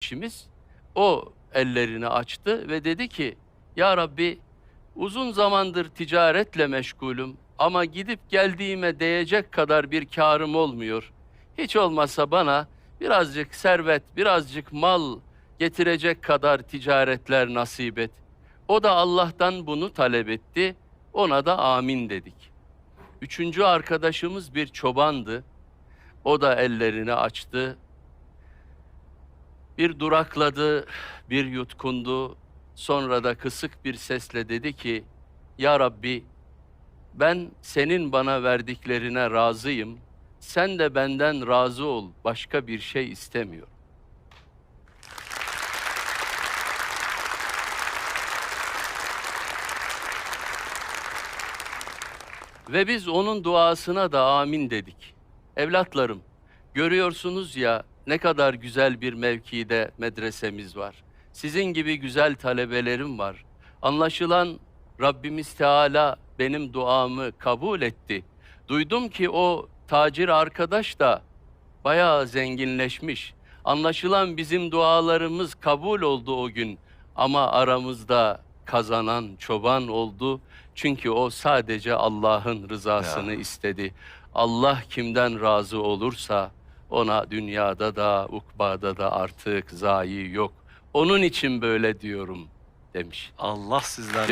kardeşimiz o ellerini açtı ve dedi ki ya Rabbi uzun zamandır ticaretle meşgulüm ama gidip geldiğime değecek kadar bir karım olmuyor. Hiç olmazsa bana birazcık servet, birazcık mal getirecek kadar ticaretler nasip et. O da Allah'tan bunu talep etti. Ona da amin dedik. Üçüncü arkadaşımız bir çobandı. O da ellerini açtı. Bir durakladı, bir yutkundu. Sonra da kısık bir sesle dedi ki, Ya Rabbi, ben senin bana verdiklerine razıyım. Sen de benden razı ol. Başka bir şey istemiyorum. Ve biz onun duasına da amin dedik. Evlatlarım, görüyorsunuz ya ne kadar güzel bir mevkide medresemiz var. Sizin gibi güzel talebelerim var. Anlaşılan Rabbimiz Teala benim duamı kabul etti. Duydum ki o tacir arkadaş da bayağı zenginleşmiş. Anlaşılan bizim dualarımız kabul oldu o gün. Ama aramızda kazanan çoban oldu. Çünkü o sadece Allah'ın rızasını Ya. istedi. Allah kimden razı olursa ona dünyada da ukbada da artık zayi yok. Onun için böyle diyorum demiş. Allah sizden